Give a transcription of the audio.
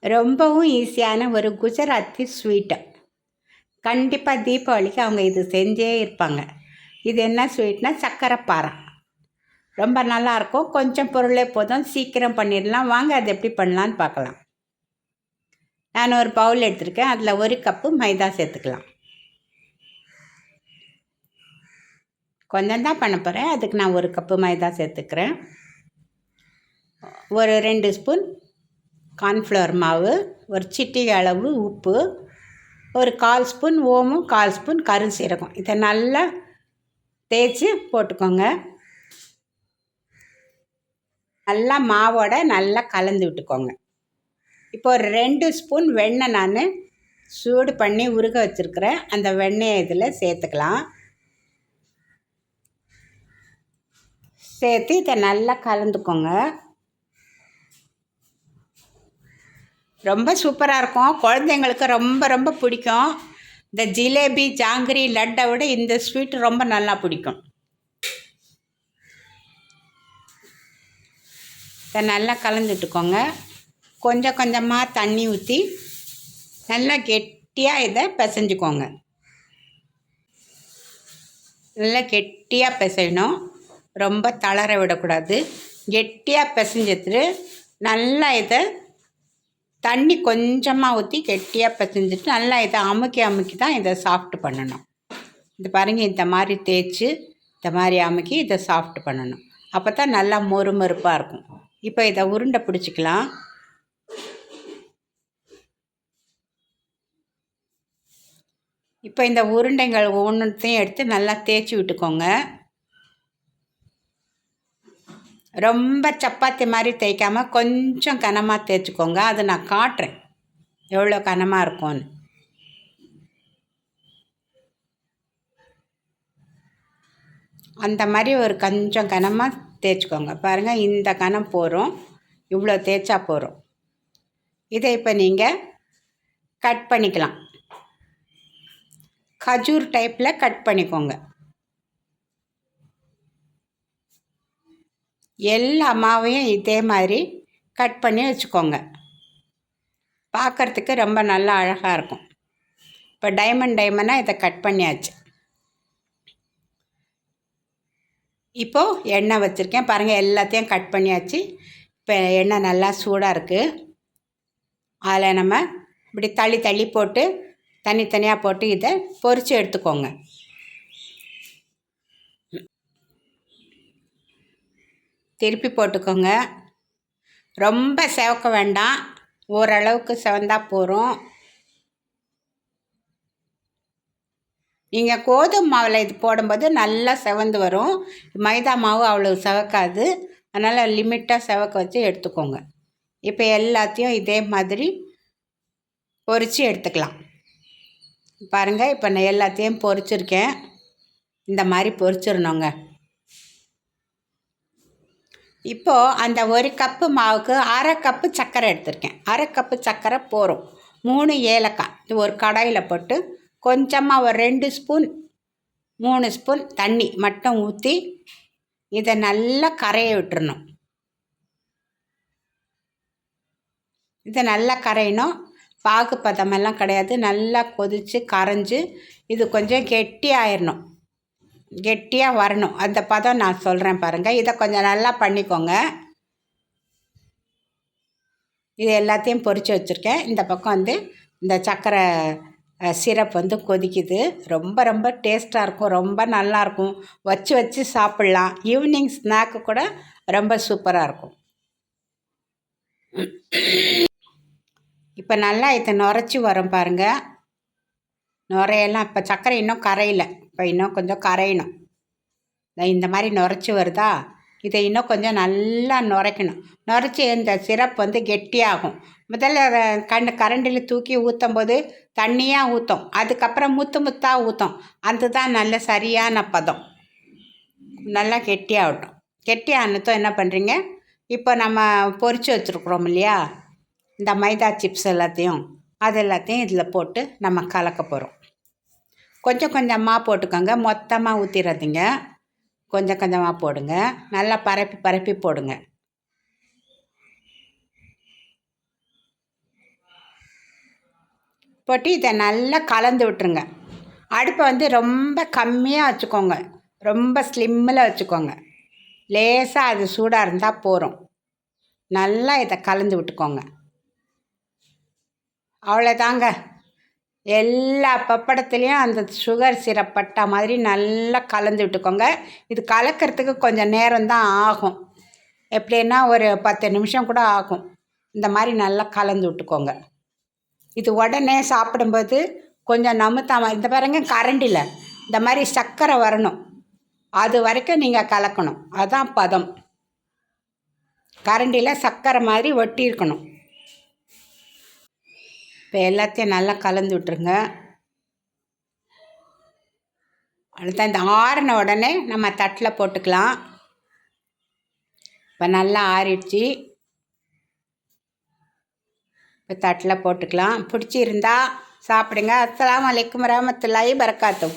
ரொம்பவும் ஈஸியான ஒரு குஜராத்தி ஸ்வீட்டு. கண்டிப்பாக தீபாவளிக்கு அவங்க இது செஞ்சே இருப்பாங்க. இது என்ன ஸ்வீட்னா சக்கரை பாறை. ரொம்ப நல்லாயிருக்கும் கொஞ்சம் பொருளே போதும். சீக்கிரம் பண்ணிடலாம். வாங்க அது எப்படி பண்ணலான்னு பார்க்கலாம். நான் ஒரு பவுல் எடுத்திருக்கேன். அதில் ஒரு கப்பு மைதா சேர்த்துக்கலாம். கொஞ்சம் தான் பண்ண போகிறேன் அதுக்கு நான் ஒரு கப்பு மைதா சேர்த்துக்கிறேன். ஒரு ரெண்டு ஸ்பூன் கார்ன்ஃப்ளவர் மாவு ஒரு சிட்டி அளவு உப்பு ஒரு கால் ஸ்பூன் ஓமும் கால் ஸ்பூன் கருஞ்சீரகம். இதை நல்லா தேய்ச்சி போட்டுக்கோங்க. நல்லா மாவோட நல்லா கலந்து விட்டுக்கோங்க. இப்போ ஒரு ரெண்டு ஸ்பூன் வெண்ணெய் நான் சூடு பண்ணி உருக வச்சுருக்கிறேன். அந்த வெண்ணெயை இதில் சேர்த்துக்கலாம். சேர்த்து இதை நல்லா கலந்துக்கோங்க. ரொம்ப சூப்பராக இருக்கும். குழந்தைங்களுக்கு ரொம்ப ரொம்ப பிடிக்கும். இந்த ஜிலேபி ஜாங்கிரி லட்டை விட இந்த ஸ்வீட் ரொம்ப நல்லா பிடிக்கும். இதை நல்லா கலந்துட்டுக்கோங்க. கொஞ்சம் கொஞ்சமாக தண்ணி ஊற்றி நல்லா கெட்டியாக இதை பிசைஞ்சுக்கோங்க. நல்லா கெட்டியாக பிசையணும். ரொம்ப தளர விடக்கூடாது. கெட்டியாக பிசைஞ்சிட்டு நல்லா இதை தண்ணி கொஞ்சமாக ஊற்றி கெட்டியாக பிசைஞ்சிட்டு நல்லா இதை அமுக்கி அமுக்கி தான் இதை சாஃப்ட் பண்ணணும். இது பாருங்கள் இந்த மாதிரி தேய்ச்சி இந்த மாதிரி அமுக்கி இதை சாஃப்ட் பண்ணணும். அப்போ தான் நல்லா மொறு மொறுப்பாக இருக்கும். இப்போ இதை உருண்டை பிடிச்சிக்கலாம். இப்போ இந்த உருண்டைகள் ஒவ்வொன்றுத்தையும் எடுத்து நல்லா தேய்ச்சி விட்டுக்கோங்க. ரொம்ப சப்பாத்தி மாதிரி தேய்க்காமல் கொஞ்சம் கனமாக தேய்ச்சிக்கோங்க. அதை நான் காட்டுறேன். எவ்வளோ கனமாக இருக்கும்னு. அந்த மாதிரி ஒரு கொஞ்சம் கனமாக தேய்ச்சிக்கோங்க. பாருங்கள் இந்த கனம் போகிறோம் இவ்வளோ தேய்ச்சா போகிறோம் இதை இப்போ நீங்கள் கட் பண்ணிக்கலாம். கஜூர் டைப்பில் கட் பண்ணிக்கோங்க. எல்லா மாவையும் இதே மாதிரி கட் பண்ணி வச்சுக்கோங்க. பார்க்குறதுக்கு ரொம்ப நல்லா அழகாக இருக்கும். இப்போ டைமண்ட் டைமண்டாக இதை கட் பண்ணியாச்சு. இப்போது எண்ணெய் வச்சுருக்கேன். பாருங்கள் எல்லாத்தையும் கட் பண்ணியாச்சு. இப்போ எண்ணெய் நல்லா சூடாக இருக்குது அதில் நம்ம இப்படி தள்ளி தள்ளி போட்டு தனித்தனியாக போட்டு இதை பொறித்து எடுத்துக்கோங்க. திருப்பி போட்டுக்கோங்க. ரொம்ப செவக்க வேண்டாம். ஓரளவுக்கு சிவந்தா போகிறோம் நீங்கள் கோதுமை மாவில் இது போடும்போது நல்லா செவந்து வரும். மைதா மாவு அவ்வளோ செவக்காது. அதனால் லிமிட்டாக செவக்க வச்சு எடுத்துக்கோங்க. இப்போ எல்லாத்தையும் இதே மாதிரி பொறிச்சு எடுத்துக்கலாம். பாருங்கள் இப்போ நான் எல்லாத்தையும் பொறிச்சிருக்கேன். இந்த மாதிரி பொறிச்சிடணுங்க. இப்போது அந்த ஒரு கப்பு மாவுக்கு அரை கப்பு சர்க்கரை எடுத்திருக்கேன். அரை கப்பு சர்க்கரை போகிறோம் மூணு ஏலக்காய். இது ஒரு கடாயில் போட்டு கொஞ்சமாக ஒரு ரெண்டு ஸ்பூன் மூணு ஸ்பூன் தண்ணி மட்டும் ஊற்றி இதை நல்லா கரைய விட்டுறணும். இதை நல்லா கரையணும். பாகு பதமெல்லாம் கிடையாது. நல்லா கொதித்து கரைஞ்சி இது கொஞ்சம் கெட்டி ஆயிடணும் கெட்டியாக வரணும். அந்த பதம் நான் சொல்கிறேன் பாருங்கள் இதை கொஞ்சம் நல்லா பண்ணிக்கோங்க. இது எல்லாத்தையும் பொறிச்சு வச்சுருக்கேன். இந்த பக்கம் வந்து இந்த சர்க்கரை சிரப் வந்து கொதிக்குது. ரொம்ப ரொம்ப டேஸ்ட்டாக இருக்கும். ரொம்ப நல்லாயிருக்கும் வச்சு வச்சு சாப்பிட்லாம். ஈவினிங் ஸ்நாக்கு கூட ரொம்ப சூப்பராக இருக்கும். இப்போ நல்லா இதை நுரைச்சி வரும் பாருங்கள் நுரையெல்லாம் இப்போ சர்க்கரை இன்னும் கரையில். இப்போ இன்னும் கொஞ்சம் கரையணும். இந்த மாதிரி நுரைச்சி வருதா? இதை இன்னும் கொஞ்சம் நல்லா நுரைக்கணும். நுரைச்சி இந்த சிரப் வந்து கெட்டியாகும். முதல்ல கண் கரண்டில் தூக்கி ஊற்றும் போது தண்ணியாக ஊற்றும் அதுக்கப்புறம் முத்து முத்தாக ஊற்றும் அதுதான் நல்ல சரியான பதம். நல்லா கெட்டியாகட்டும். கெட்டியானதும் என்ன பண்ணுறீங்க இப்போ நம்ம பொரித்து வச்சுருக்குறோம் இல்லையா? இந்த மைதா சிப்ஸ் எல்லாத்தையும் அது எல்லாத்தையும் இதில் போட்டு நம்ம கலக்க போகிறோம். கொஞ்சம் கொஞ்சமாக போட்டுக்கோங்க. மொத்தமாக ஊற்றிடாதீங்க கொஞ்சம் கொஞ்சமாக போடுங்க. நல்லா பரப்பி பரப்பி போடுங்க. போட்டு இதை நல்லா கலந்து விட்டுருங்க. அடுப்பை வந்து ரொம்ப கம்மியாக வச்சுக்கோங்க. ரொம்ப ஸ்லிம்மில் வச்சுக்கோங்க. லேசாக அது சூடாக இருந்தால் போகிறோம் நல்லா இதை கலந்து விட்டுக்கோங்க. அவ்வளோதாங்க எல்லா பப்படத்துலேயும் அந்த சுகர் சிரப் பட்டா மாதிரி நல்லா கலந்து விட்டுக்கோங்க. இது கலக்கிறதுக்கு கொஞ்சம் நேரம் தான் ஆகும். எப்படின்னா ஒரு பத்து நிமிஷம் கூட ஆகும். இந்த மாதிரி நல்லா கலந்து விட்டுக்கோங்க. இது உடனே சாப்பிடும்போது கொஞ்சம் நமுத்தாம இந்த பாருங்க கரண்டில் இந்த மாதிரி சர்க்கரை வரணும். அது வரைக்கும் நீங்கள் கலக்கணும். அதுதான் பதம். கரண்டியில் சர்க்கரை மாதிரி ஒட்டி இருக்கணும் இப்போ எல்லாத்தையும் நல்லா கலந்து விட்டுருங்க. அடுத்த இந்த ஆறின உடனே நம்ம தட்டில் போட்டுக்கலாம். இப்போ நல்லா ஆறிடுச்சு. இப்போ தட்டில் போட்டுக்கலாம். பிடிச்சிருந்தா சாப்பிடுங்க. அஸ்லாம் வலைக்கம் வரமத்துல்லாஹி பரக்காத்தும்